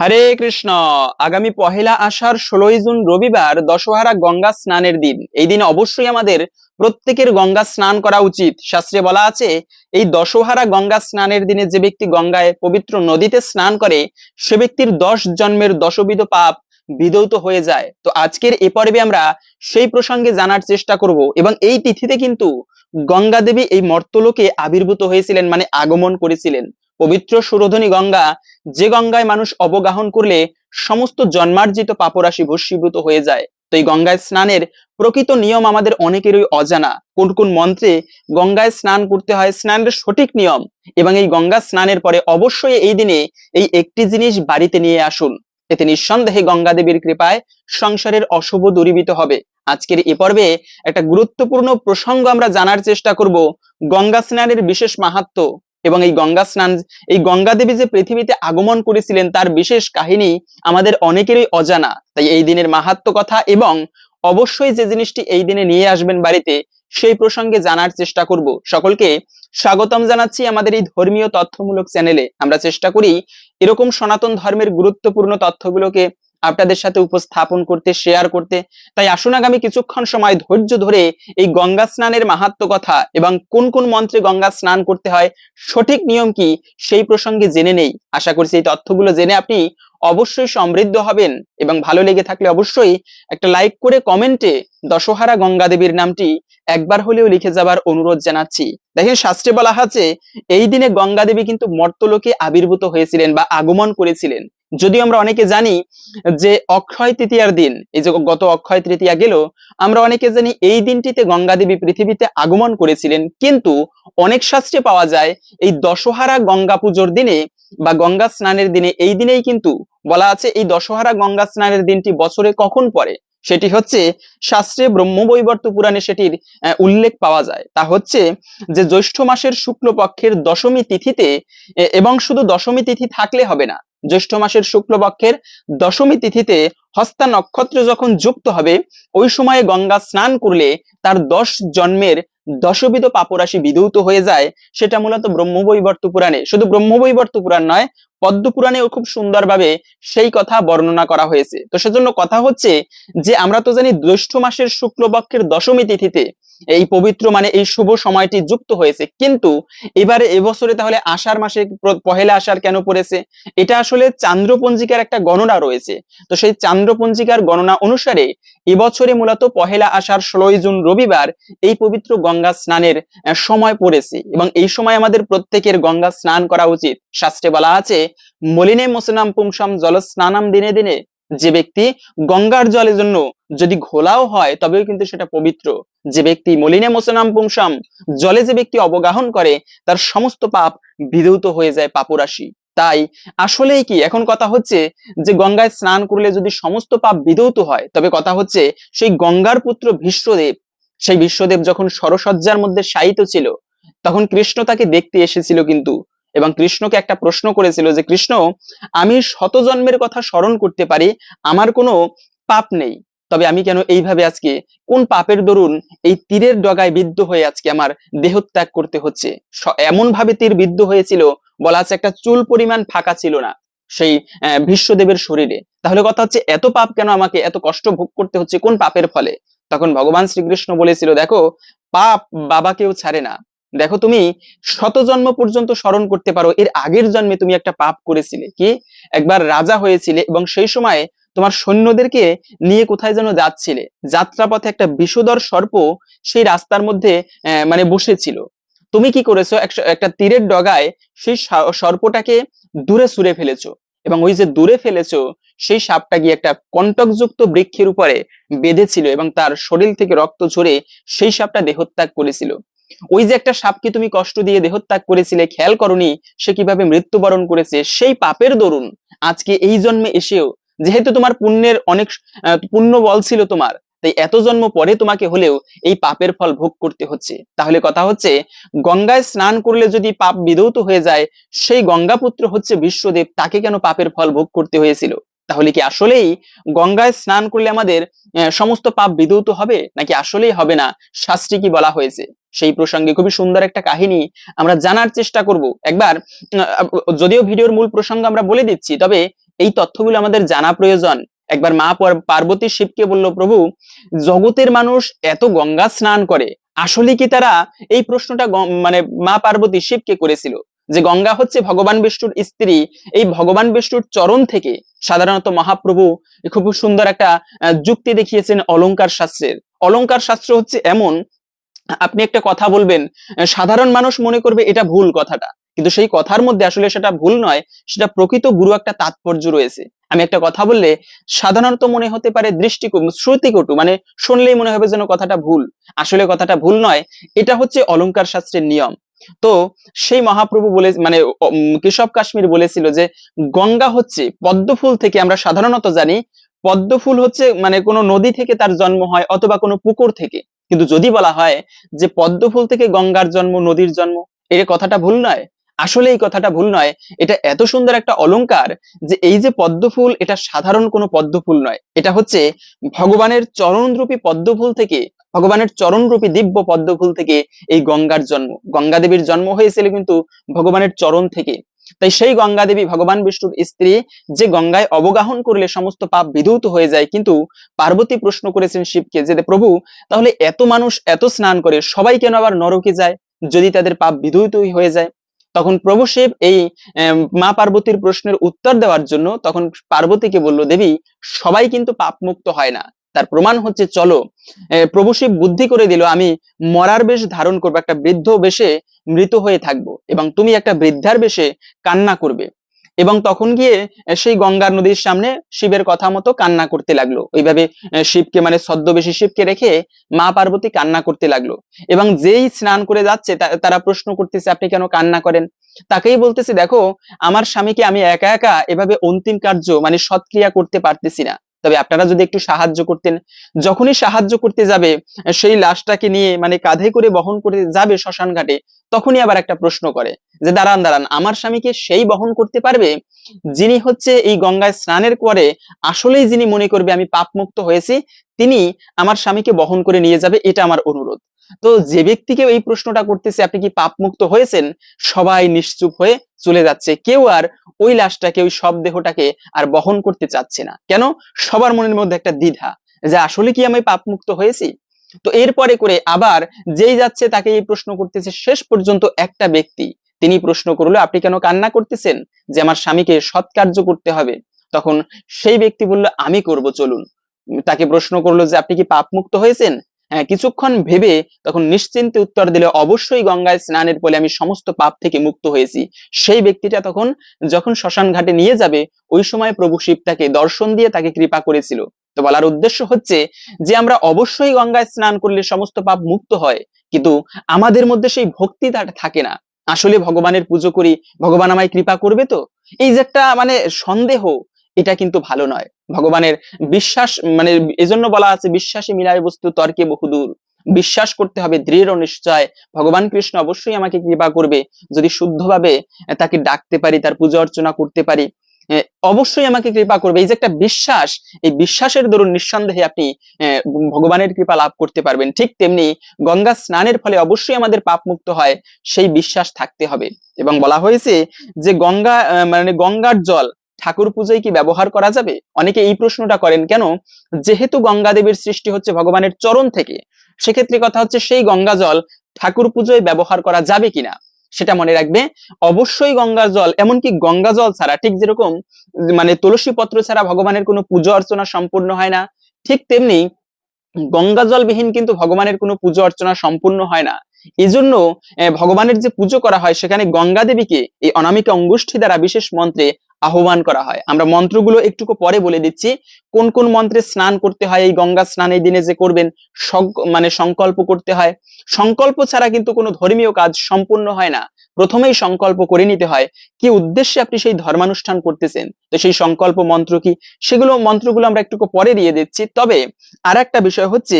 হরে কৃষ্ণ। আগামী পহেলা আষাঢ় ষোলোই জুন রবিবার দশহারা গঙ্গা স্নানের দিন। এই দিন অবশ্যই আমাদের প্রত্যেকের গঙ্গা স্নান করা উচিত। শাস্ত্রে বলা আছে, এই দশহারা গঙ্গা স্নানের দিনে যে ব্যক্তি গঙ্গায় পবিত্র নদীতে স্নান করে, সে ব্যক্তির দশ জন্মের দশবিধ পাপ বিধৌত হয়ে যায়। তো আজকের এ পর্বে আমরা সেই প্রসঙ্গে জানার চেষ্টা করব এবং এই তিথিতে কিন্তু গঙ্গা দেবী এই মর্তলোকে আবির্ভূত হয়েছিলেন মানে আগমন করেছিলেন। পবিত্র সুরধনী গঙ্গা, যে গঙ্গায় মানুষ অবগাহন করলে সমস্ত জন্মার্জিত পাপরাশি ভস্মীভূত হয়ে যায়। তো এই গঙ্গায় স্নানের প্রকৃত নিয়ম আমাদের অনেকেরই অজানা। কোন কোন মন্ত্রে গঙ্গায় স্নান করতে হয় স্নানের সঠিক নিয়ম এবং এই গঙ্গা স্নানের পরে অবশ্যই এই দিনে এই একটি জিনিস বাড়িতে নিয়ে আসুন। এতে নিঃসন্দেহে গঙ্গা দেবীর কৃপায় সংসারের অশুভ দূরীভূত হবে। আজকের এ পর্বে একটা গুরুত্বপূর্ণ প্রসঙ্গ আমরা জানার চেষ্টা করব গঙ্গা স্নানের বিশেষ মাহাত্ম। এবং এই গঙ্গা স্নান, এই গঙ্গা দেবী যে পৃথিবীতে আগমন করেছিলেন, তার বিশেষ কাহিনী আমাদের অনেকেরই অজানা। তাই এই দিনের মাহাত্ম কথা এবং অবশ্যই যে জিনিসটি এই দিনে নিয়ে আসবেন বাড়িতে, সেই প্রসঙ্গে জানার চেষ্টা করব। সকলকে স্বাগতম জানাচ্ছি আমাদের এই ধর্মীয় তথ্যমূলক চ্যানেলে। আমরা চেষ্টা করি এরকম সনাতন ধর্মের গুরুত্বপূর্ণ তথ্যগুলোকে আপনাদের সাথে উপস্থাপন করতে শেয়ার করতে। তাই আসুন আগামী কিছুক্ষণ সময় ধৈর্য ধরে এই গঙ্গা স্নানের মাহাত্ম কথা এবং কোন কোন মন্ত্রে গঙ্গা স্নান করতে হয়, সঠিক নিয়ম কি সেই প্রসঙ্গে জেনে নেই। আশা করছি এই তথ্যগুলো জেনে আপনি অবশ্যই সমৃদ্ধ হবেন এবং ভালো লেগে থাকলে অবশ্যই একটা লাইক করে কমেন্টে দশহারা গঙ্গা দেবীর নামটি একবার হলেও লিখে যাবার অনুরোধ জানাচ্ছি। দেখেন শাস্ত্রে বলা আছে, এই দিনে গঙ্গা দেবী কিন্তু মর্তলোকে আবির্ভূত হয়েছিলেন বা আগমন করেছিলেন। যদিও আমরা অনেকে জানি যে অক্ষয় তৃতীয়ার দিন, এই যে গত অক্ষয় তৃতীয়া গেল, আমরা অনেকে জানি এই দিনটিতে গঙ্গা দেবী পৃথিবীতে আগমন করেছিলেন, কিন্তু অনেক শাস্ত্রে পাওয়া যায় এই দশহারা গঙ্গা পুজোর দিনে বা গঙ্গা স্নানের দিনে। এই দিনেই কিন্তু বলা আছে এই দশহারা গঙ্গা স্নানের দিনটি বছরে কখন পড়ে? সেটি হচ্ছে শাস্ত্রে ব্রহ্মবৈবর্ত পুরাণে সেটির উল্লেখ পাওয়া যায়। তা হচ্ছে যে জ্যৈষ্ঠ মাসের শুক্লপক্ষের দশমী তিথিতে এবং শুধু দশমী তিথি থাকলে হবে না, জ্যৈষ্ঠ মাসের শুক্লপক্ষের দশমী তিথিতে হস্তা নক্ষত্র যখন যুক্ত হবে, ওই সময়ে গঙ্গা স্নান করলে তার দশ জন্মের দশবিধ পাপরাশি বিধৌত হয়ে যায়, সেটা মূলত ব্রহ্মবৈবর্ত পুরাণে। শুধু ব্রহ্মবৈবর্ত পুরাণ নয়, পদ্ম পুরাণেও খুব সুন্দরভাবে সেই কথা বর্ণনা করা হয়েছে। তো সেজন্য কথা হচ্ছে যে, আমরা তো জানি জ্যৈষ্ঠ মাসের শুক্লপক্ষের দশমী তিথিতে এই পবিত্র মানে এই শুভ সময়টি যুক্ত হয়েছে। কিন্তু এবারে এবছরে তাহলে আষাঢ় মাসে পহেলা আষাঢ় কেন পড়েছে? এটা আসলে চান্দ্রপঞ্জিকার একটা গণনা রয়েছে। তো সেই চান্দ্রপঞ্জিকার গণনা অনুসারে এবছরে মূলত পহেলা আষাঢ় ষোলোই জুন রবিবার এই পবিত্র গঙ্গা স্নানের সময় পড়েছে এবং এই সময় আমাদের প্রত্যেকের গঙ্গা স্নান করা উচিত। শাস্ত্রে বলা আছে, মলিনে মোসনাম পুংসাম জল স্নানাম দিনে দিনে যে ব্যক্তি গঙ্গার জলের জন্য যদি ঘোলাও হয়, তবেও কিন্তু সেটা পবিত্র। যে ব্যক্তি মলিনে মোসনাম পুংসাম জলে যে ব্যক্তি অবগাহন করে, তার সমস্ত পাপ বিধৌত হয়ে যায় পাপরাশি। তাই আসলেই কি, এখন কথা হচ্ছে যে গঙ্গায় স্নান করলে যদি সমস্ত পাপ বিধৌত হয়, তবে কথা হচ্ছে সেই গঙ্গার পুত্র ভীষ্মদেব সেই বিশ্বদেব যখন সরসজ্জার মধ্যে শায়িত ছিল, তখন কৃষ্ণ তাকে দেখতে এসেছিল কিন্তু এবং কৃষ্ণকে একটা প্রশ্ন করেছিল যে, কৃষ্ণ, আমি শত জন্মের কথা স্মরণ করতে পারি, আমার কোনো পাপ নেই। তবে আমি কেন এইভাবে আজকে, কোন পাপের দরুন এই তীরের ডগায় বিদ্ধ হয়ে আজকে আমার দেহত্যাগ করতে হচ্ছে? এমন ভাবে তীর বিদ্ধ হয়েছিল, বলা আছে একটা চুল পরিমাণ ফাঁকা ছিল না সেই ভীষ্মদেবের শরীরে। তাহলে কথা হচ্ছে, এত পাপ কেন আমাকে এত কষ্ট ভোগ করতে হচ্ছে? কোন পাপের ফলে? তখন ভগবান শ্রীকৃষ্ণ বলেছিল, দেখো, পাপ বাবাকেও ছাড়ে না। দেখো, তুমি শত জন্ম পর্যন্ত স্মরণ করতে পারো। এর আগের জন্মে তুমি একটা পাপ করেছিলে। কি? একবার রাজা হয়েছিলে এবং সেই সময় তোমার সৈন্যদেরকে নিয়ে কোথায় যেন যাচ্ছিলে। যাত্রাপথে একটা বিষধর সর্প সেই রাস্তার মধ্যে মানে বসেছিল। তুমি কি করেছ? একটা তীরের ডগায় সেই সর্পটাকে দূরে ছুঁড়ে ফেলেছো। এবং ওই যে দূরে ফেলেছো, সেই সাপটা গিয়ে একটা কণ্টকযুক্ত বৃক্ষের উপরে বেঁধেছিল এবং তার শরীর থেকে রক্ত ঝরে সেই সাপটা দেহত্যাগ করেছিল। ওই যে একটা সাপকে তুমি কষ্ট দিয়ে দেহত্যাগ করেছিলে, খেয়াল করনি সে কীভাবে মৃত্যুবরণ করেছে, সেই পাপের দরুন আজকে এই জন্মে এসেও। যেহেতু তোমার পুণ্যের অনেক পুণ্য বল ছিল তোমার তাই এত জন্ম পরে তোমাকে হলেও এই পাপের ফল ভোগ করতে হচ্ছে। তাহলে কথা হচ্ছে, গঙ্গায় স্নান করলে যদি পাপ বিধৌত হয়ে যায়, সেই গঙ্গাপুত্র হচ্ছে বিশ্বদেব, তাকে কেন পাপের ফল ভোগ করতে হয়েছিল? তাহলে কি আসলেই গঙ্গায় স্নান করলে আমাদের সমস্ত পাপ বিধৌত হবে? নাকি আসলেই হবে না? শাস্ত্রে কি বলা হয়েছে? সেই প্রসঙ্গে খুবই সুন্দর একটা কাহিনী আমরা জানার চেষ্টা করব। একবার যদিও ভিডিওর মূল প্রসঙ্গ আমরা বলে দিচ্ছি, তবে এই তথ্যগুলো আমাদের জানা প্রয়োজন। একবার মা পার্বতী শিবকে বলল, প্রভু, জগতের মানুষ এত গঙ্গা স্নান করে, আসলে কি তারা এই প্রশ্নটা মানে মা পার্বতী শিবকে করেছিল? যে গঙ্গা হচ্ছে ভগবান বিষ্ণুর স্ত্রী, এই ভগবান বিষ্ণুর চরণ থেকে সাধারণত মহাপ্রভু খুব সুন্দর একটা যুক্তি দেখিয়েছেন অলংকার শাস্ত্রের। অলংকার শাস্ত্র হচ্ছে এমন, আপনি একটা কথা বলবেন সাধারণ মানুষ মনে করবে এটা ভুল কথাটা, কিন্তু সেই কথার মধ্যে আসলে সেটা ভুল নয়, সেটা প্রকৃত গুরু একটা তাৎপর্য রয়েছে। আমি একটা কথা বললে, সাধারণত মনে হতে পারে দৃষ্টিকটু, শ্রুতিকটু মানে শুনলেই মনে হবে যেন কথাটা ভুল। আসলে কথাটা ভুল নয়, এটা হচ্ছে অলংকার শাস্ত্রের নিয়ম। তো সেই মহাপ্রভু বলে মানে কেশব কাশ্মীর বলেছিল যে, গঙ্গা হচ্ছে পদ্মফুল থেকে আমরা সাধারণত জানি, পদ্মফুল হচ্ছে মানে কোনো নদী থেকে তার জন্ম হয় অথবা কোনো পুকুর থেকে। কিন্তু যদি বলা হয় যে পদ্মফুল থেকে গঙ্গার জন্ম, নদীর জন্ম এই কথাটা ভুল নয়। আসলে এই কথাটা ভুল নয়। এটা এত সুন্দর একটা অলংকার যে এই যে পদ্মফুল, এটা সাধারণ কোনো পদ্ম ফুল নয়। এটা হচ্ছে ভগবানের চরণরূপী পদ্ম ফুল থেকে, ভগবানের চরণরূপী দিব্য পদ্ম ফুল থেকে এই গঙ্গার জন্ম। গঙ্গা দেবীর জন্ম হয়েছিল কিন্তু ভগবানের চরণ থেকে। তাই সেই গঙ্গা দেবী ভগবান বিষ্ণুর স্ত্রী যে গঙ্গায় অবগাহন করলে সমস্ত পাপ বিধৌত হয়ে যায়, কিন্তু পার্বতী প্রশ্ন করেছেন শিবকে যে প্রভু, তাহলে এত মানুষ এত স্নান করে, সবাই কেন আবার নরকে যায়? যদি তাদের পাপ বিধৌতই হয়ে যায়। তখন প্রভু শিব এই মা পার্বতীর প্রশ্নের উত্তর দেওয়ার জন্য তখন পার্বতীকে বলল, দেবী, সবাই কিন্তু পাপ মুক্ত হয় না। তার প্রমাণ হচ্ছে, চলো। প্রভু শিব বুদ্ধি করে দিল, আমি মরার বেশ ধারণ করব, একটা বৃদ্ধ বেশে মৃত হয়ে থাকব এবং তুমি একটা বৃদ্ধার বেশে কান্না করবে। এবং তখন গিয়ে সেই গঙ্গার নদীর সামনে শিবের কথা মতো কান্না করতে লাগল। ওইভাবে শিবকে মানে ছদ্মবেশী শিবকে রেখে মা পার্বতী কান্না করতে লাগল। এবং যেই স্নান করে যাচ্ছে তারা প্রশ্ন করতেছে, আপনি কেন কান্না করেন? তাকেই বলতেছে, দেখো, আমার স্বামীকে আমি একা একা এভাবে অন্তিম কার্য মানে সৎক্রিয়া করতে পারতেছি না। তবে আপনারা যদি একটু সাহায্য করতেন, যখনই সাহায্য করতে যাবে, সেই লাশটাকে নিয়ে মানে কাঁধে করে বহন করে যাবে শ্মশান ঘাটে, তখনই আবার একটা প্রশ্ন করে যে, দাঁড়ান দাঁড়ান, আমার স্বামীকে সেই বহন করতে পারবে? যিনি হচ্ছে এই গঙ্গায় স্নানের পরে আসলেই যিনি মনে করবে আমি পাপ মুক্ত হয়েছি, তিনি আমার স্বামীকে বহন করে নিয়ে যাবে, এটা আমার অনুরোধ। তো যে ব্যক্তিকে এই প্রশ্নটা করতেছে, আপনি কি পাপ মুক্ত হয়েছেন? সবাই নিশ্চুপ হয়ে চলে যাচ্ছে। কেউ আর ওই লাশটাকে, ওই সব দেহটাকে আর বহন করতে চাচ্ছে না। কেন? সবার মনের মধ্যে একটা দ্বিধা যে আসলে কি আমি পাপ মুক্ত হয়েছি? তো এরপরে করে আবার যেই যাচ্ছে তাকে এই প্রশ্ন করতেছে শেষ পর্যন্ত একটা ব্যক্তি। তিনি প্রশ্ন করল, আপনি কেন কান্না করতেছেন? যে আমার স্বামীকে সৎকার্য করতে হবে। তখন সেই ব্যক্তি বলল, আমি করব, চলুন। তাকে প্রশ্ন করল যে, আপনি কি পাপ মুক্ত হয়েছেন? হ্যাঁ কিছুক্ষণ ভেবে তখন নিশ্চিন্তে উত্তর দিলে, অবশ্যই গঙ্গায় স্নানের ফলে আমি সমস্ত পাপ থেকে মুক্ত হয়েছি। সেই ব্যক্তিটা তখন যখন শ্মশান ঘাটে নিয়ে যাবে, ওই সময় প্রভু শিব তাকে দর্শন দিয়ে তাকে কৃপা করেছিল। তো বলার উদ্দেশ্য হচ্ছে যে, আমরা অবশ্যই গঙ্গায় স্নান করলে সমস্ত পাপ মুক্ত হয়, কিন্তু আমাদের মধ্যে সেই ভক্তিটা থাকে না। আসলে ভগবানের পুজো করি, ভগবান আমায় কৃপা করবে তো? এই যে একটা মানে সন্দেহ এটা কিন্তু ভালো নয়। ভগবানের বিশ্বাস মানে এজন্য বলা আছে, বিশ্বাসী মিলায় বস্তু তর্কে বহুদূর। বিশ্বাস করতে হবে, দৃঢ় নিশ্চয়। ভগবান কৃষ্ণ অবশ্যই আমাকে কৃপা করবে। যদি শুদ্ধভাবে তাকে ডাকতে পারি, তার পূজা অর্চনা করতে পারি অবশ্যই আমাকে কৃপা করবে। এই যে একটা বিশ্বাস, এই বিশ্বাসের দরুন নিঃসন্দেহে আপনি ভগবানের কৃপা লাভ করতে পারবেন। ঠিক তেমনি গঙ্গা স্নানের ফলে অবশ্যই আমাদের পাপ মুক্ত হয়, সেই বিশ্বাস থাকতে হবে। এবং বলা হয়েছে যে গঙ্গা মানে গঙ্গার জল ঠাকুর পূজায় কি ব্যবহার করা যাবে? অনেকে এই প্রশ্নটা করেন, কেন? যেহেতু গঙ্গা দেবীর সৃষ্টি হচ্ছে ভগবানের চরণ থেকে, সেক্ষেত্রে কথা হচ্ছে সেই গঙ্গা জল ঠাকুর পুজোয় ব্যবহার করা যাবে কিনা? সেটা মনে রাখবে, অবশ্যই গঙ্গা জল, এমনকি গঙ্গা জল ছাড়া ঠিক যেরকম মানে তুলসী পত্র ছাড়া ভগবানের কোনো পুজো অর্চনা সম্পূর্ণ হয় না, ঠিক তেমনি গঙ্গা জল বিহীন কিন্তু ভগবানের কোনো পুজো অর্চনা সম্পূর্ণ হয় না। এই জন্য ভগবানের যে পুজো করা হয়, সেখানে গঙ্গা দেবীকে এই অনামিকা অঙ্গুষ্ঠী দ্বারা বিশেষ মন্ত্রে আহ্বান করা হয়। আমরা মন্ত্রগুলো একটুকু পরে বলে দিচ্ছি। কোন কোন মন্ত্রে স্নান করতে হয়, এই গঙ্গা স্নান এই দিনে যে করবেন মানে সংকল্প করতে হয়। সংকল্প ছাড়া কিন্তু কোনো ধর্মীয় কাজ সম্পূর্ণ হয় না। প্রথমেই সংকল্প করে নিতে হয়, কি উদ্দেশ্যে আপনি সেই ধর্মানুষ্ঠান করতেছেন? তো সেই সংকল্প মন্ত্র কি? সেগুলো মন্ত্রগুলো আমরা একটু পরে দিয়ে দিচ্ছি। তবে আর একটা বিষয় হচ্ছে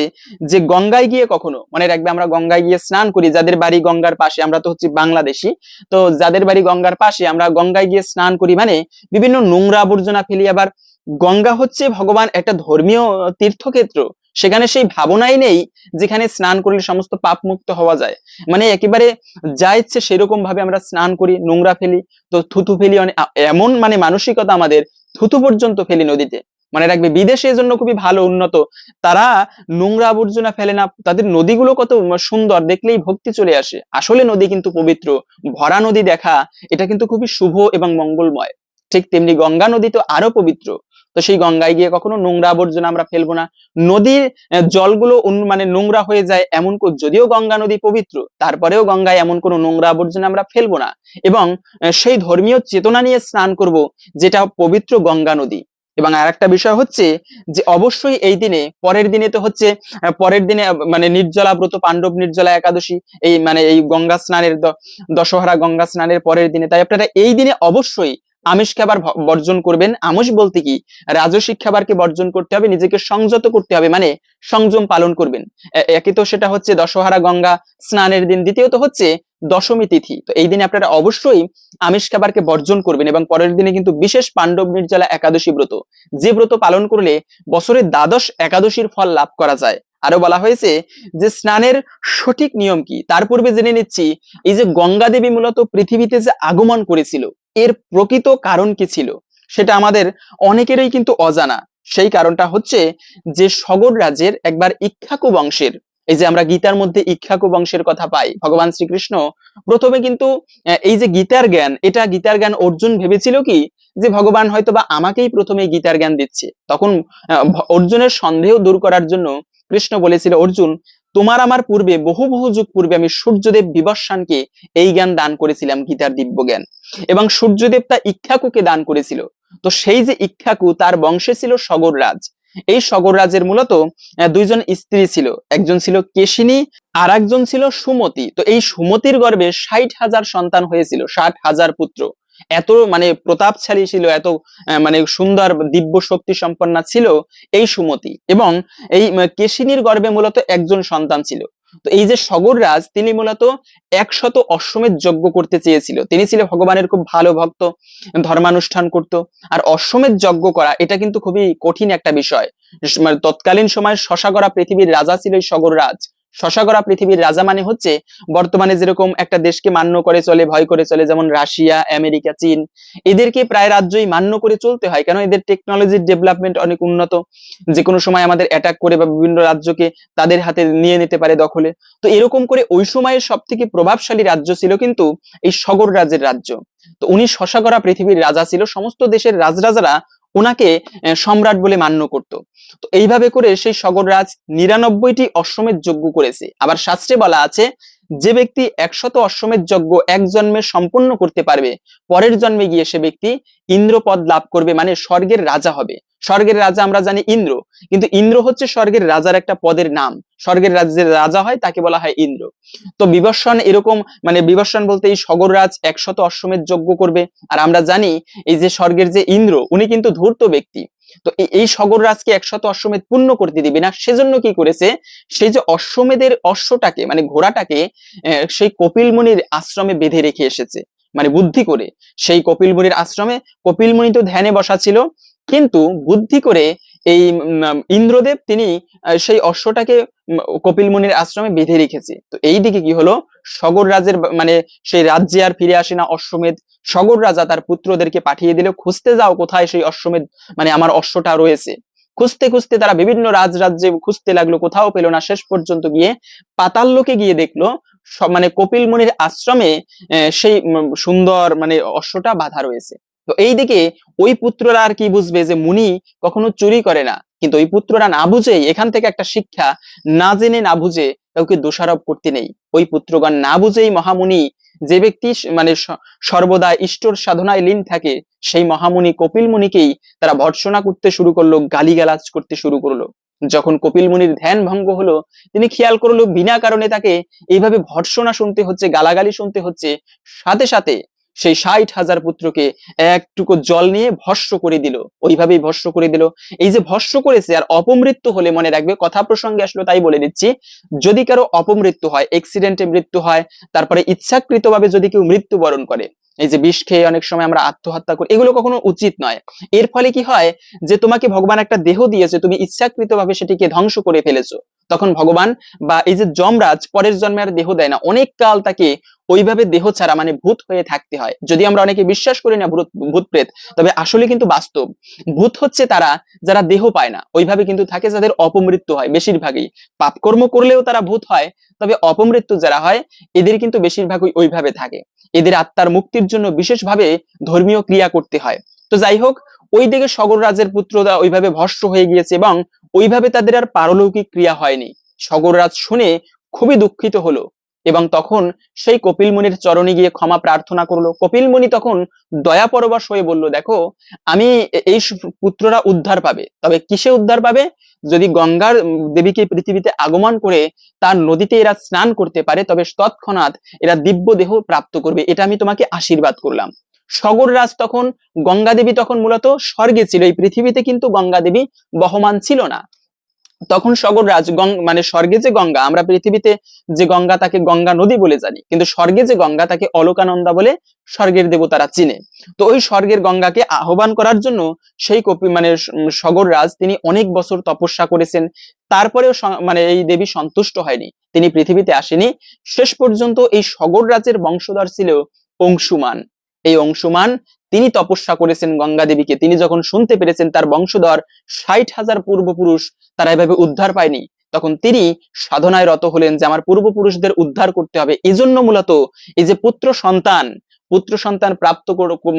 যে গঙ্গায় গিয়ে কখনো, মনে রাখবে আমরা গঙ্গায় গিয়ে স্নান করি, যাদের বাড়ি গঙ্গার পাশে, আমরা তো হচ্ছে বাংলাদেশি, তো যাদের বাড়ি গঙ্গার পাশে আমরা গঙ্গায় গিয়ে স্নান করি মানে বিভিন্ন নোংরা আবর্জনা ফেলি আবার গঙ্গা হচ্ছে ভগবান একটা ধর্মীয় তীর্থক্ষেত্র। সেখানে সেই ভাবনাই নেই যেখানে স্নান করলে সমস্ত পাপ মুক্ত হওয়া যায়। মানে একেবারে যা ইচ্ছে সেরকম ভাবে আমরা স্নান করি, নোংরা ফেলি, তো থুতু ফেলি এমন মানে মানসিকতা আমাদের থুতু পর্যন্ত ফেলি নদীতে। মনে রাখবে বিদেশে এজন্য খুবই ভালো, উন্নত। তারা নোংরা আবর্জনা ফেলে না, তাদের নদীগুলো কত সুন্দর, দেখলেই ভক্তি চলে আসে। আসলে নদী কিন্তু পবিত্র, ভরা নদী দেখা, এটা কিন্তু খুবই শুভ এবং মঙ্গলময়। ঠিক তেমনি গঙ্গা নদী তো আরও পবিত্র। তো সেই গঙ্গায় গিয়ে কখনো নোংরা আবর্জনা আমরা ফেলব না। নদীর জলগুলো মানে নোংরা হয়ে যায় এমন যদিও গঙ্গা নদী পবিত্র, তারপরেও গঙ্গায় এমন কোনো নোংরা আবর্জনা আমরা ফেলব না। এবং সেই ধর্মীয় চেতনা নিয়ে স্নান করব, যেটা পবিত্র গঙ্গা নদী। এবং আর একটা বিষয় হচ্ছে যে, অবশ্যই এই দিনে, পরের দিনে তো হচ্ছে পরের দিনে মানে নির্জলা, ব্রত পাণ্ডব নির্জলা একাদশী, এই মানে এই গঙ্গা স্নানের দশহরা গঙ্গা স্নানের পরের দিনে। তাই আপনারা এই দিনে অবশ্যই আমিষ খাবার বর্জন করবেন। আমিষ বলতে কি? রাজসিক খাবারকে বর্জন করতে হবে, নিজেকে সংযত করতে হবে মানে সংযম পালন করবেন। একে তো সেটা হচ্ছে দশহারা গঙ্গা স্নানের দিন, দ্বিতীয়ত হচ্ছে দশমী তিথি। তো এই দিনে আপনারা অবশ্যই আমিষ খাবারকে বর্জন করবেন এবং পরের দিনে কিন্তু বিশেষ পাণ্ডব নির্জলা একাদশী ব্রত। যে ব্রত পালন করলে বছরের দ্বাদশ একাদশীর ফল লাভ করা যায়। আরও বলা হয়েছে যে স্নানের সঠিক নিয়ম কি? তার পূর্বে জেনে নিচ্ছি, এই যে গঙ্গা দেবী মূলত পৃথিবীতে যে আগমন করেছিল এর প্রকৃত কারণ কি ছিল? সেটা আমাদের অনেকেরই কিন্তু অজানা। সেই কারণটা হচ্ছে যে সগর রাজ্যের একবার ইক্ষাকু বংশের, এই যে আমরা গীতার মধ্যে ইক্ষাকু বংশের কথা পাই, ভগবান শ্রীকৃষ্ণ প্রথমে কিন্তু এই যে গীতার জ্ঞান, এটা গীতার জ্ঞান অর্জুন ভেবেছিল কি? যে ভগবান হয়তো বা আমাকেই প্রথমে গীতার জ্ঞান দিচ্ছে। তখন অর্জুনের সন্দেহ দূর করার জন্য কৃষ্ণ বলেছিল, অর্জুন, তোমার আমার পূর্বে বহু বহু যুগ পূর্বে আমি সূর্যদেব বিবস্বানকে এই জ্ঞান দান করেছিলাম গীতার দিব্য জ্ঞান। এবং সূর্যদেব তা ইক্ষাকুকে দান করেছিল। তো সেই যে ইক্ষাকু তার বংশে ছিল সগর রাজ এই সগর রাজের মূলত দুইজন স্ত্রী ছিল। একজন ছিল কেশিনী, আর একজন ছিল সুমতি। তো এই সুমতির গর্ভে ষাট হাজার সন্তান হয়েছিল, ষাট হাজার পুত্র। এত মানে প্রতাপশালী ছিল, এত মানে সুন্দর দিব্য শক্তি সম্পন্না ছিল এই সুমতি। এবং এই কেশিনীর গর্ভে মূলত একজন সন্তান ছিল। তো এই যে সগররাজ, তিনি মূলত একশত অশ্বমেধ যজ্ঞ করতে চেয়েছিল। তিনি ছিল ভগবানের খুব ভালো ভক্ত, ধর্মানুষ্ঠান করত। আর অশ্বমেধ যজ্ঞ করা, এটা কিন্তু খুবই কঠিন একটা বিষয়। মানে তৎকালীন সময় শশা করা পৃথিবীর রাজা ছিল এই শশাগড়া পৃথিবীর রাজা মানে হচ্ছে বর্তমানে যেরকম একটা দেশকে মান্য করে চলে, ভয় করে চলে, যেমন রাশিয়া, আমেরিকা, চীন, এদেরকে প্রায় রাজ্যই মান্য করে চলতে হয়। কেন? এদের টেকনোলজির ডেভেলপমেন্ট অনেক উন্নত। যে কোনো সময় আমাদের অ্যাটাক করে বা বিভিন্ন রাজ্যকে তাদের হাতে নিয়ে নিতে পারে দখলে। তো এরকম করে ওই সময়ের সব থেকে প্রভাবশালী রাজ্য ছিল কিন্তু এই সগর রাজ্যের রাজ্য। তো উনি শশাগড়া পৃথিবীর রাজা ছিল। সমস্ত দেশের রাজরাজারা ওনাকে সম্রাট বলে মান্য করত। তো এইভাবে করে সেই সগররাজ নিরানব্বইটি অশ্বমেধ যজ্ঞ করেছে। আবার শাস্ত্রে বলা আছে যে ব্যক্তি একশত অশ্বমেধ যজ্ঞ এক জন্মে সম্পন্ন করতে পারবে, পরের জন্মে গিয়ে সে ব্যক্তি ইন্দ্রপদ লাভ করবে মানে স্বর্গের রাজা হবে। স্বর্গের রাজা আমরা জানি ইন্দ্র, কিন্তু ইন্দ্র হচ্ছে স্বর্গের রাজার একটা পদের নাম। স্বর্গের রাজ্যের রাজা হয় তাকে বলা হয় ইন্দ্র। তো বিবর্ষণ এরকম মানে বিবর্ষণ বলতে এই সগররাজ একশত অশ্বমেধ যজ্ঞ করবে। আর আমরা জানি এই যে স্বর্গের যে ইন্দ্র, উনি কিন্তু ধূর্ত ব্যক্তি। তো এই- সগর রাজকে একশত অশ্বমেধ পূর্ণ করতে দিবে না। সেজন্য কি করেছে? সেই যে অশ্বমেধের অশ্বটাকে মানে ঘোড়াটাকে সেই কপিল মুনির আশ্রমে বেঁধে রেখে এসেছে। মানে বুদ্ধি করে। সেই কপিল মুনির আশ্রমে কপিল মুনি তো ধ্যানে বসা ছিল, কিন্তু বুদ্ধি করে এই ইন্দ্রদেব তিনি সেই অশ্বটাকে কপিল মুনির আশ্রমে বেঁধে রেখেছে। তো এই দিকে কি হলো? সগর রাজের মানে সেই রাজ্যে আর ফিরে আসে না অশ্বমেধ। সগর রাজা তার পুত্রদেরকে পাঠিয়ে দিল, খুঁজতে যাও কোথায় সেই অশ্বমেধ? মানে আমার অশ্বটা রয়েছে। খুঁজতে খুঁজতে তারা বিভিন্ন রাজ রাজ্যে খুঁজতে লাগল, কোথাও পেল না। শেষ পর্যন্ত গিয়ে পাতাল লোকে গিয়ে দেখল মানে কপিল মুনির আশ্রমে সেই সুন্দর মানে অশ্বটা বাধা রয়েছে। তো এই দিকে ওই পুত্ররা আর কি বুঝবে যে মুনি কখনো চুরি করে না। কিন্তু ওই পুত্ররা না বুঝেই এখান থেকে একটা শিক্ষা না জেনে না বুঝে কাউকে দোষারোপ করতে নেই। ওই পুত্রগণ না বুঝেই মহামুনি যে ব্যক্তি মানে সর্বদা ইষ্টর সাধনায় লীন থাকে, সেই মহামুনি কপিল মুনিকেই তারা ভর্ৎসনা করতে শুরু করল, গালিগালাজ করতে শুরু করল। যখন কপিল মুনির ধ্যান ভঙ্গ হলো, তিনি খেয়াল করল বিনা কারণে তাকে এইভাবে ভর্ৎসনা শুনতে হচ্ছে, গালাগালি শুনতে হচ্ছে। সাথে সাথে সেই ষাট হাজার পুত্রকে একটুকু জল নিয়ে ভস্য করে দিল। ওইভাবেই ভস্য করে দিল। এই যে ভস্য করেছে আর অপমৃত্যু হলে মনে রাখবে, কথা প্রসঙ্গে আসলো তাই বলে দিচ্ছি, যদি কারও অপমৃত্যু হয় এক্সিডেন্টে মৃত্যু হয়, তারপরে ইচ্ছাকৃতভাবে যদি কেউ মৃত্যুবরণ করে, এই যে বিষ খেয়ে অনেক সময় আমরা আত্মহত্যা করি, এগুলো কখনো উচিত নয়। এর ফলে কি হয় যে তোমাকে ভগবান একটা দেহ দিয়েছে, তুমি ইচ্ছাকৃতভাবে সেটিকে ধ্বংস করে ফেলেছো। তখন ভগবান বা এই যে যমরাজ পরের জন্মে আর দেহ দেয় না, অনেক কাল তাকে ওইভাবে দেহ ছাড়া মানে ভূত হয়ে থাকতে হয়। যদি আমরা অনেকে বিশ্বাস করি না ভূত প্রেত তবে আসলে কিন্তু বাস্তব। ভূত হচ্ছে তারা যারা দেহ পায় না, ওইভাবে কিন্তু থাকে যাদের অপমৃত্যু হয় বেশিরভাগই। পাপকর্ম করলেও তারা ভূত হয়, তবে অপমৃত্যু যারা হয়, এদের কিন্তু বেশিরভাগই ওইভাবে থাকে। এদের আত্মার মুক্তির জন্য বিশেষভাবে ধর্মীয় ক্রিয়া করতে হয়। তো যাই হোক, ওই দিকে সগর রাজের পুত্ররা ওইভাবে ভস্ম হয়ে গিয়েছে এবং ওইভাবে তাদের আর পারলৌকিক ক্রিয়া হয়নি। সগররাজ শুনে খুবই দুঃখিত হলো এবং তখন সেই কপিল মুনির চরণে গিয়ে ক্ষমা প্রার্থনা করল। কপিল মুনি তখন দয়া পরবশ হয়ে বলল, দেখো, আমি এই পুত্ররা উদ্ধার পাবে। তবে কিসে উদ্ধার পাবে? যদি গঙ্গার দেবীকে পৃথিবীতে আগমন করে তার নদীতে এরা স্নান করতে পারে, তবে তৎক্ষণাৎ এরা দিব্য দেহ প্রাপ্ত করবে। এটা আমি তোমাকে আশীর্বাদ করলাম। সগর রাজ তখন গঙ্গা দেবী তখন মূলত স্বর্গে ছিল। এই পৃথিবীতে কিন্তু গঙ্গা দেবী বহমান ছিল না। তখন সগর রাজ মানে স্বর্গে যে গঙ্গা, আমরা পৃথিবীতে যে গঙ্গা তাকে গঙ্গা নদী বলে জানি, কিন্তু স্বর্গে যে গঙ্গা তাকে অলোকানন্দা বলে স্বর্গের দেবতারা চিনে। তো ওই স্বর্গের গঙ্গাকে আহ্বান করার জন্য সেই কপি মানে সগর রাজ তিনি অনেক বছর তপস্যা করেছেন। তারপরেও মানে এই দেবী সন্তুষ্ট হয়নি। তিনি পৃথিবীতে আসেনি। শেষ পর্যন্ত এই সগর রাজের বংশধর ছিল অংশুমান। এই অংশুমান তিনি তপস্যা করেছেন গঙ্গা দেবীকে তিনি যখন শুনতে পেরেছেন তার বংশধর ষাট হাজার পূর্বপুরুষ, তারা এভাবে উদ্ধার পায়নি। তখন তিনি সাধনায় রত হলেন যে, আমার পূর্বপুরুষদের উদ্ধার করতে হবে। এজন্য মূলত এই যে পুত্র সন্তান পুত্র সন্তান প্রাপ্ত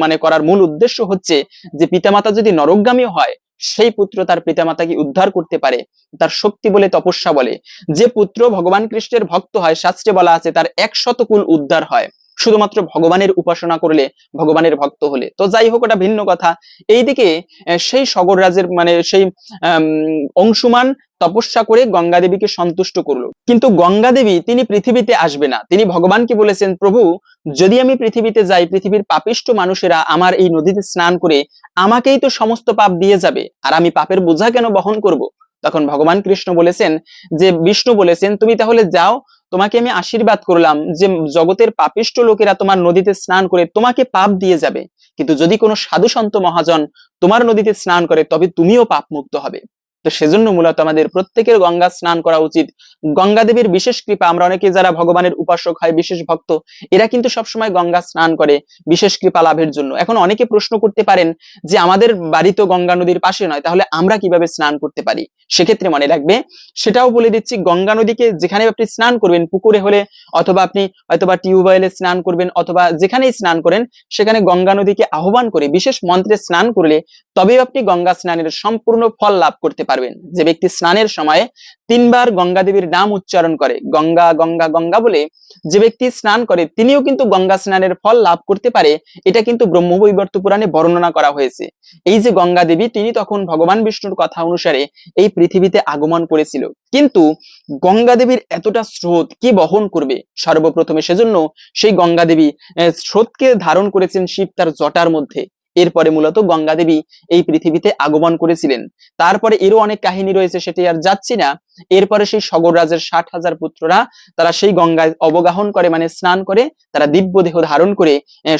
মানে করার মূল উদ্দেশ্য হচ্ছে যে, পিতামাতা যদি নরকগামী হয়, সেই পুত্র তার পিতামাতাকে উদ্ধার করতে পারে। তার শক্তি বলে তপস্যা বলে। যে পুত্র ভগবান কৃষ্ণের ভক্ত হয়, শাস্ত্রে বলা আছে তার একশত কুল উদ্ধার হয়। শুধুমাত্র ভগবানের উপাসনা করলে, ভগবানের ভক্ত হলে। তো যাই হোক, ওটা ভিন্ন কথা। এইদিকে সেই সগর রাজের মানে সেই অংশুমান তপস্যা করে গঙ্গা দেবীকে সন্তুষ্ট করল। কিন্তু গঙ্গা দেবী তিনি পৃথিবীতে আসবে না। তিনি ভগবানকে বলেছেন, প্রভু, যদি আমি পৃথিবীতে যাই, পৃথিবীর পাপিষ্ট মানুষেরা আমার এই নদীতে স্নান করে আমাকেই তো সমস্ত পাপ দিয়ে যাবে। আর আমি পাপের বোঝা কেন বহন করব? তখন ভগবান কৃষ্ণ বলেছেন যে, বিষ্ণু বলেছেন, তুমি তাহলে যাও তোমাকে আমি আশীর্বাদ করলাম যে জগতের পাপিষ্ট লোকেরা তোমার নদীতে স্নান করে তোমাকে পাপ দিয়ে যাবে। কিন্তু যদি কোনো সাধু সন্ত মহাজন তোমার নদীতে স্নান করে, তবে তুমিও পাপ মুক্ত হবে। তো সেজন্য মূলত আমাদের প্রত্যেকের গঙ্গা স্নান করা উচিত। গঙ্গা দেবীর বিশেষ কৃপা, আমরা অনেকে যারা ভগবানের উপাসক হয়, বিশেষ ভক্ত, এরা কিন্তু সবসময় গঙ্গা স্নান করে বিশেষ কৃপা লাভের জন্য। এখন অনেকে প্রশ্ন করতে পারেন যে, আমাদের বাড়ি তো গঙ্গা নদীর পাশে নয়, তাহলে আমরা কীভাবে স্নান করতে পারি? সেক্ষেত্রে মনে রাখবে, সেটাও বলে দিচ্ছি, গঙ্গা নদীকে যেখানে আপনি স্নান করবেন, পুকুরে হলে, অথবা আপনি হয়তোবা টিউবওয়েলে স্নান করবেন, অথবা যেখানেই স্নান করেন, সেখানে গঙ্গা নদীকে আহ্বান করে, বিশেষ মন্ত্রে স্নান করলে, তবেই আপনি গঙ্গা স্নানের সম্পূর্ণ ফল লাভ করতে পারবেন। যে ব্যক্তি স্নানের সময় তিনবার গঙ্গা দেবীর নাম উচ্চারণ করে, গঙ্গা গঙ্গা গঙ্গা বলে যে ব্যক্তি স্নান করে, তিনিও কিন্তু গঙ্গা স্নানের ফল লাভ করতে পারে, এটা কিন্তু ব্রহ্মবৈবর্ত পুরাণে বর্ণনা করা হয়েছে। এই যে গঙ্গা দেবী, তিনি তখন ভগবান বিষ্ণুর কথা অনুসারে এই পৃথিবীতে আগমন করেছিল। কিন্তু গঙ্গা দেবীর এতটা স্রোত কি বহন করবে? সর্বপ্রথমে সেজন্য সেই গঙ্গা দেবী স্রোতকে ধারণ করেছেন শিব তার জটার মধ্যে। এরপরে মূলত গঙ্গা দেবী এই পৃথিবীতে আগমন করেছিলেন। তারপরে এরও অনেক কাহিনী রয়েছে, সেটি আর যাচ্ছি না। এরপরে সেই সগর রাজের ষাট হাজার পুত্ররা, তারা সেই গঙ্গায় অবগাহন করে মানে স্নান করে, তারা দিব্য দেহ ধারণ করে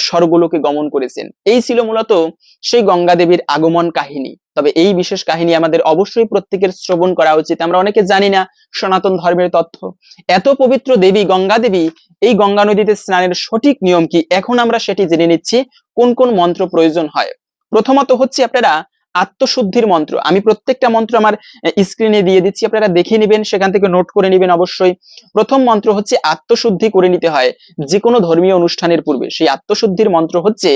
স্বর্গলোকে গমন করেছেন। এই ছিল মূলত সেই গঙ্গা দেবীর আগমন কাহিনী। তবে এই বিশেষ কাহিনী আমাদের অবশ্যই প্রত্যেকের শ্রবণ করা উচিত। আমরা অনেকে জানি না সনাতন ধর্মের তথ্য। এত পবিত্র দেবী, গঙ্গা দেবী, এই গঙ্গা নদীতে স্নানের সঠিক নিয়ম কি? এখন আমরা সেটি জেনে নিচ্ছি। কোন কোন মন্ত্র প্রয়োজন হয়? প্রথমত হচ্ছে আপনারা আত্মশুদ্ধির মন্ত্র। আমি প্রত্যেকটা মন্ত্র আমার স্ক্রিনে দিয়ে দিচ্ছি, আপনারা দেখে নেবেন, সেখান থেকে নোট করে নেবেন অবশ্যই। প্রথম মন্ত্র হচ্ছে আত্মশুদ্ধি করে নিতে হয়। যে কোনো ধর্মীয় অনুষ্ঠানের পূর্বে। সেই আত্মশুদ্ধির মন্ত্র হচ্ছে,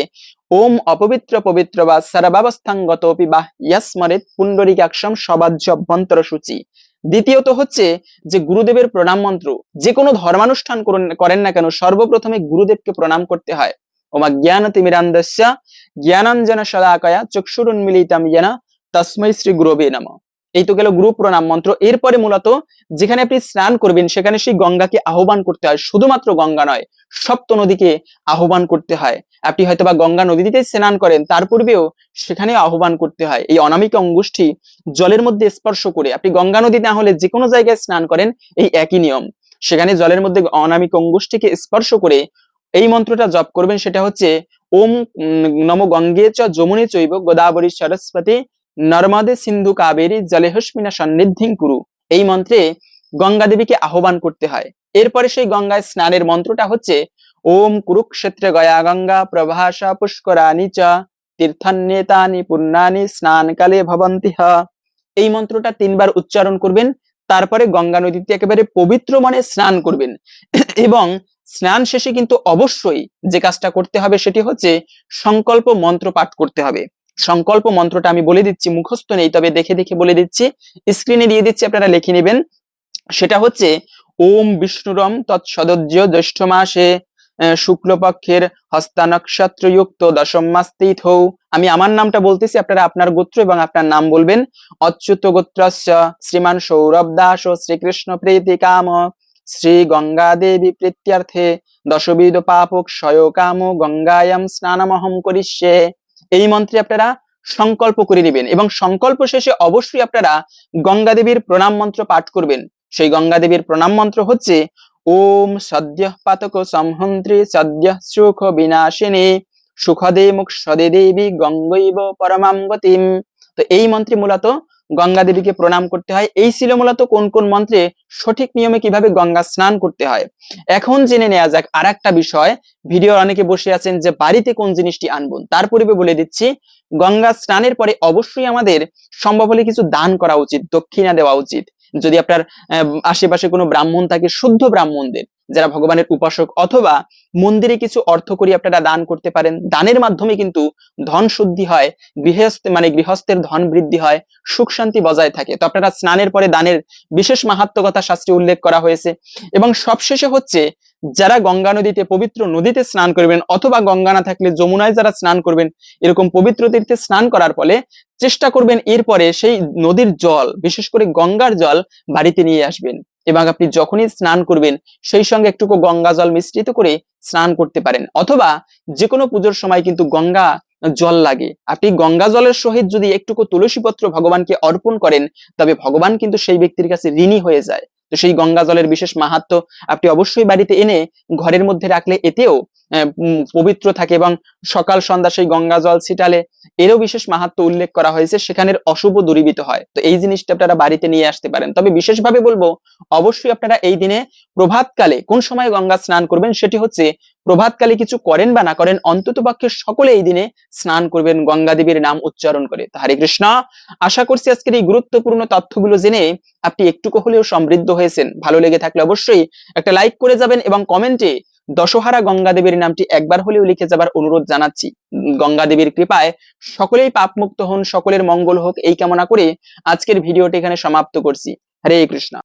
ওম অপবিত্র পবিত্র বা সারাবাবস্থাঙ্গত বা ইয়াসমরেত পুণ্ডরিকাক্ষম সবাজ্য অভ্যন্তর সূচি দ্বিতীয়ত হচ্ছে যে গুরুদেবের প্রণাম মন্ত্র। যে কোনো ধর্মানুষ্ঠান করেন না কেন, সর্বপ্রথমে গুরুদেবকে প্রণাম করতে হয়। এরপরে মূলত যেখানে আপনি স্নান করবেন, সেখানে সেই গঙ্গাকে আহ্বান করতে হয়। শুধুমাত্র গঙ্গা নয়, সপ্ত নদীকে আহ্বান করতে হয়। আপনি হয়তোবা গঙ্গা নদীতে স্নান করেন, তার পূর্বেও সেখানে আহ্বান করতে হয়। এই অনামিক অঙ্গুষ্ঠী জলের মধ্যে স্পর্শ করে, আপনি গঙ্গা নদী না হলে যে কোনো জায়গায় স্নান করেন, এই একই নিয়ম। সেখানে জলের মধ্যে অনামিক অঙ্গুষ্ঠীকে স্পর্শ করে মন্ত্রটা জপ করবেন, সেটা হচ্ছে, ওম নম গঙ্গে চ যমুনে চৈব গোদাবরী সরস্বতী নর্মদে সিন্ধু কাবেরী জলেহস্মিনা সন্নিধিং কুরু। এই মন্ত্রে গঙ্গা দেবীকে আহ্বান করতে হয়। এরপরে সেই গঙ্গায় স্নানের মন্ত্রটা হচ্ছে, ওম কুরুক্ষেত্রে গয়া গঙ্গা প্রভাসা পুষ্করানি চ, তীর্থান্যেতানি পুণ্যানি স্নানকালে ভবন্তি এই মন্ত্রটা তিনবার উচ্চারণ করবেন, তারপরে গঙ্গা নদীতে একেবারে পবিত্র মনে স্নান করবেন। এবং স্নান শেষে কিন্তু অবশ্যই যে কাজটা করতে হবে সেটি হচ্ছে সংকল্প মন্ত্র পাঠ করতে হবে। সংকল্প মন্ত্রটা আমি বলে দিচ্ছি, মুখস্থ নেই, তবে দেখে দেখে বলে দিচ্ছি। স্ক্রিনে দিয়ে দিচ্ছি, আপনারা লিখে নেবেন। সেটা হচ্ছে, ওম বিষ্ণুরম তৎসদজ্য জ্যৈষ্ঠ মাসে শুক্লপক্ষের হস্তা নক্ষত্রযুক্ত দশম মাস তিথৌ আমি আমার নামটা বলতেছি, আপনারা আপনার গোত্র এবং আপনার নাম বলবেন। অচ্যুত গোত্রস্য শ্রীমান সৌরভ দাস ও শ্রীকৃষ্ণ প্রীতি কাম। শ্রী গঙ্গা দেবী প্রীত্যর্থে দশবিধ পাপক কাম গঙ্গায়াম স্নানমহম করিষ্যে। এই মন্ত্রে আপনারা সংকল্প করে নেবেন এবং সংকল্প শেষে অবশ্যই আপনারা গঙ্গা দেবীর প্রণাম মন্ত্র পাঠ করবেন। সেই গঙ্গা দেবীর প্রণাম মন্ত্র হচ্ছে, ওম সদ্য পাতক সংহন্ত্রী সদ্য সুখ বিনাশিনী সুখদে মুখ সদে দেবী গঙ্গৈব পরমাম তো এই মন্ত্রে মূলত গঙ্গা দেবীকে প্রণাম করতে হয়। এই ছিল মূলত কোন কোন মন্ত্রে সঠিক নিয়মে কীভাবে গঙ্গা স্নান করতে হয়। এখন জেনে নেওয়া যাক আর একটা বিষয়। ভিডিও অনেকে বসে আছেন যে বাড়িতে কোন জিনিসটি আনব। তার পূর্বে বলে দিচ্ছি, গঙ্গা স্নানের পরে অবশ্যই আমাদের সম্ভব হলে কিছু দান করা উচিত, দক্ষিণা দেওয়া উচিত। যদি আপনার আশেপাশে কোনো ব্রাহ্মণ থাকে, শুদ্ধ ব্রাহ্মণদের, যারা ভগবানের উপাসক অথবা মন্দিরে কিছু অর্থ করি আপনারা দান করতে পারেন, দানের মাধ্যমে কিন্তু ধন শুদ্ধি হয়, গৃহস্থ মানে গৃহস্থের ধন বৃদ্ধি হয়, সুখ শান্তি বজায় থাকে। তো আপনারা স্নানের পরে দানের বিশেষ মাহাত্ম কথা শাস্ত্রে উল্লেখ করা হয়েছে এবং সবশেষে হচ্ছে যারা গঙ্গা নদীতে, পবিত্র নদীতে স্নান করবেন অথবা গঙ্গা না থাকলে যমুনায় যারা স্নান করবেন, এরকম পবিত্র তীর্থে স্নান করার ফলে চেষ্টা করবেন এরপরে সেই নদীর জল, বিশেষ করে গঙ্গার জল বাড়িতে নিয়ে আসবেন। এবং আপনি যখনই স্নান করবেন, সেই সঙ্গে একটুকু গঙ্গা জল মিশ্রিত করে স্নান করতে পারেন। অথবা যে কোনো পুজোর সময় কিন্তু গঙ্গা জল লাগে। আপনি গঙ্গা জলের সহিত যদি একটুকু তুলসী পত্র ভগবানকে অর্পণ করেন, তবে ভগবান কিন্তু সেই ব্যক্তির কাছে ঋণী হয়ে যায়। তো সেই গঙ্গা জলের বিশেষ মাহাত্ম আপনি অবশ্যই বাড়িতে এনে ঘরের মধ্যে রাখলে এতেও পবিত্র থাকে এবং সকাল, সন্ধ্যা সেই গঙ্গা জল ছিটালে এরও বিশেষ মাহাত্ম উল্লেখ করা হয়েছে, সেখানের অশুভ দূরীভূত হয়। তো এই জিনিসটা আপনারা বাড়িতে নিয়ে আসতে পারেন। তবে বিশেষভাবে বলব, অবশ্যই আপনারা এই দিনে প্রভাতকালে কোন সময় গঙ্গা স্নান করবেন সেটি হচ্ছে প্রভাতকালে কিছু করেন বা না করেন অন্তত পক্ষে সকলে এই দিনে স্নান করবেন, গঙ্গা দেবীর নাম উচ্চারণ করে। তো হরে কৃষ্ণ, আশা করছি আজকের এই গুরুত্বপূর্ণ তথ্যগুলো জেনে আপনি একটুকু হলেও সমৃদ্ধ হয়েছেন। ভালো লেগে থাকলে অবশ্যই একটা লাইক করে যাবেন এবং কমেন্টে দশহারা গঙ্গা দেবীর নামটি একবার হলেও লিখে যাবার অনুরোধ জানাচ্ছি। গঙ্গা দেবীর কৃপায় সকলেই পাপমুক্ত হন, সকলের মঙ্গল হোক, এই কামনা করে আজকের ভিডিওটি এখানে সমাপ্ত করছি। হরে কৃষ্ণ।